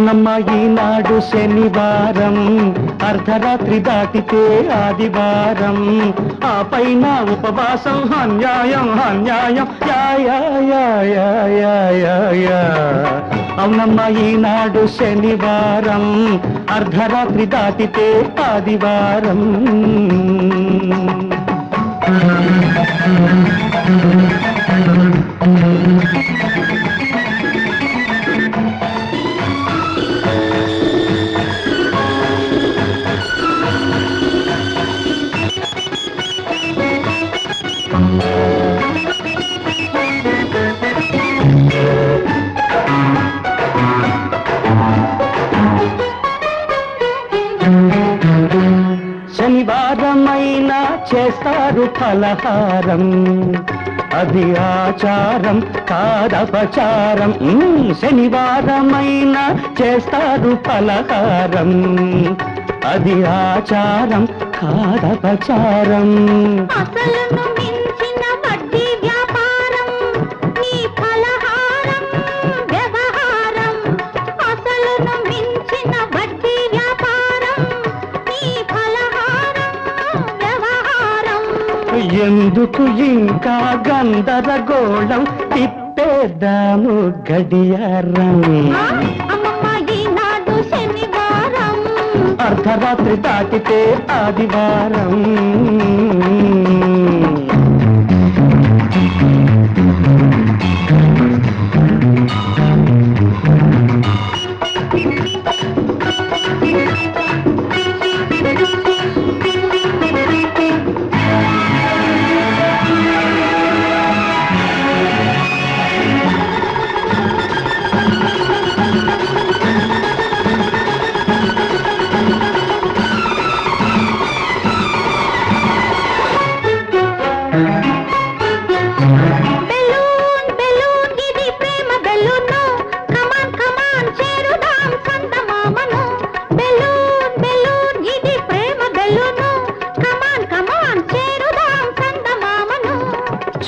అవునమ్మ ఈనాడు శనివారం. అర్ధరాత్రి దాటితే ఆదివారం. ఆ పైన ఉపవాసం అన్యాయం అన్యాయం. అవునమ్మ ఈనాడు శనివారం. అర్ధరాత్రి దాటితే ఆదివారం. Thank you. శనివారమైనా చేస్తారు ఫలహారం. అది ఆచారం కాదపచారం. మ్మ్, శనివారమైనా చేస్తారు ఫలహారం. అది ఆచారం కాదపచారం. ఎందుకు ఇంకా గందరగోళం? తిప్పేద్దాము గడియారం. అర్ధరాత్రి దాటితే ఆదివారం.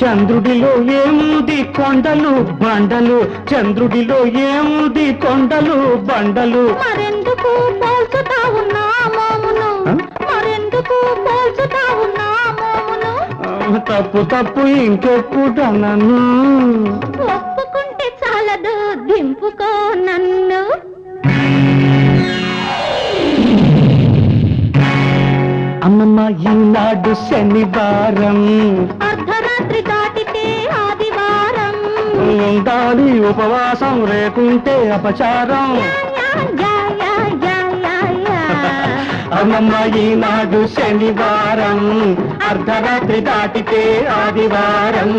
చంద్రుడిలో ఏముంది కొండలు? బండలు. చంద్రుడిలో ఏముంది కొండలు? బండలు. మరెందుకు పోల్చుతావు నా మోమును? మరెందుకు పోల్చుతావు నా మోమును తప్పు తప్పు ఇంకెప్పుడనను ఒప్పుకుంటే చాలదు దింపుకో నన్ను. ఈనాడు శనివారం. అర్ధరాత్రి దాటితే ఆదివారం. ఉండాలి ఉపవాసం లేకుంటే అపచారం. అమ్మమ్మ ఈనాడు శనివారం. అర్ధరాత్రి దాటితే ఆదివారం.